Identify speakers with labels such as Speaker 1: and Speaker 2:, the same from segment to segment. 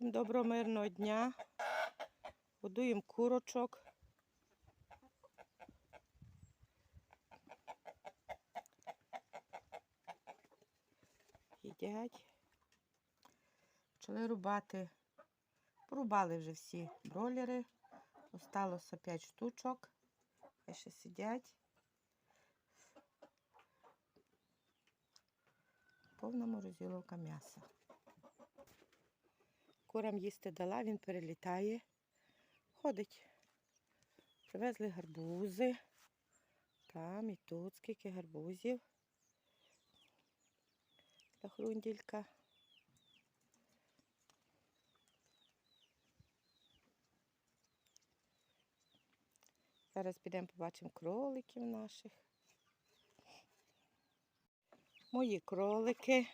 Speaker 1: Всім доброго мирного дня. Будуємо курочок. Їдять. Почали рубати. Порубали вже всі бролери. Осталося 5 штучок. Хай ще сидять. Повна морозиловка м'яса. Курам їсти дала, він перелітає, ходить. Привезли гарбузи. Там і тут скільки гарбузів. Та хрунділька. Зараз підемо побачимо кроликів наших. Мої кролики.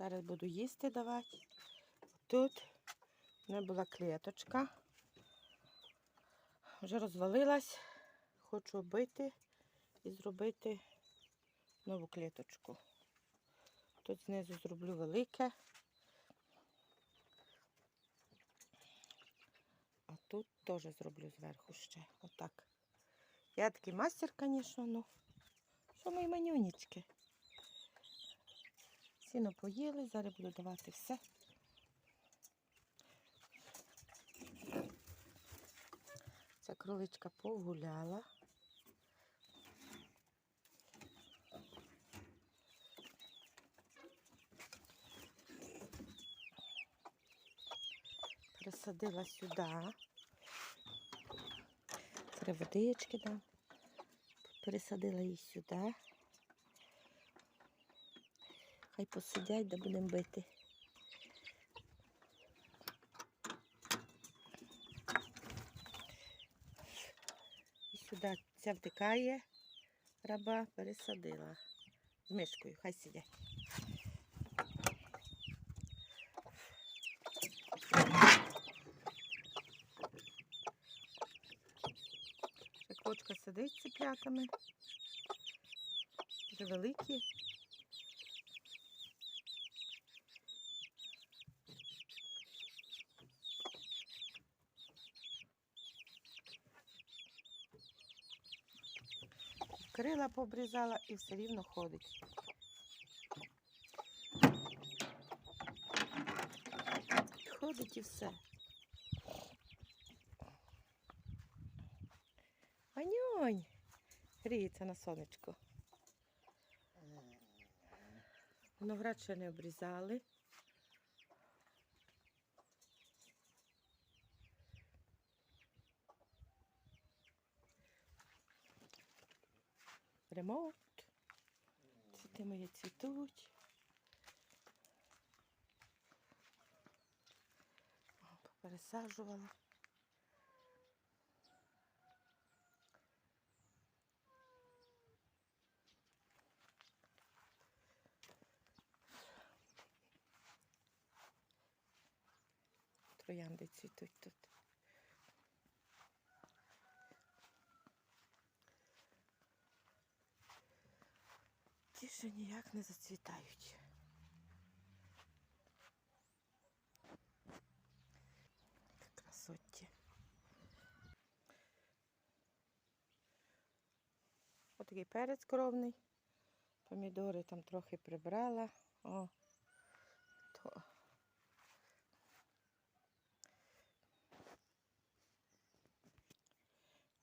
Speaker 1: Зараз буду їсти давати. Тут у мене була клеточка. Вже розвалилась. Хочу оббити і зробити нову клеточку. Тут знизу зроблю велике. А тут теж зроблю зверху ще. Отак. Я такий мастер, звісно, ну. Що мої манюнічки? Сіно поїли, зараз буду давати все. Ця кроличка погуляла. Пересадила сюди. Три водички дам. Пересадила її сюди. Хай посидять, де будемо бити. І сюди ця втикає, раба пересадила. З мишкою, хай сидять. Кочка сидить з цыплятами. Вже великі. Крила пообрізала і все рівно ходить. Ходить і все. Анюнь! Гріється на сонечку. Виноград ще не обрізали. Ремонт. Цвіти мої цвітуть. Пересаджувала. Троянди цвітуть тут. Ще ніяк не зацвітають. Красотті. Отакий перець кровний. Помідори там трохи прибрала. О, то.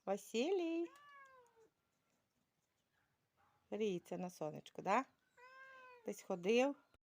Speaker 1: Василій. Гріється на сонечку, да? Десь ходив.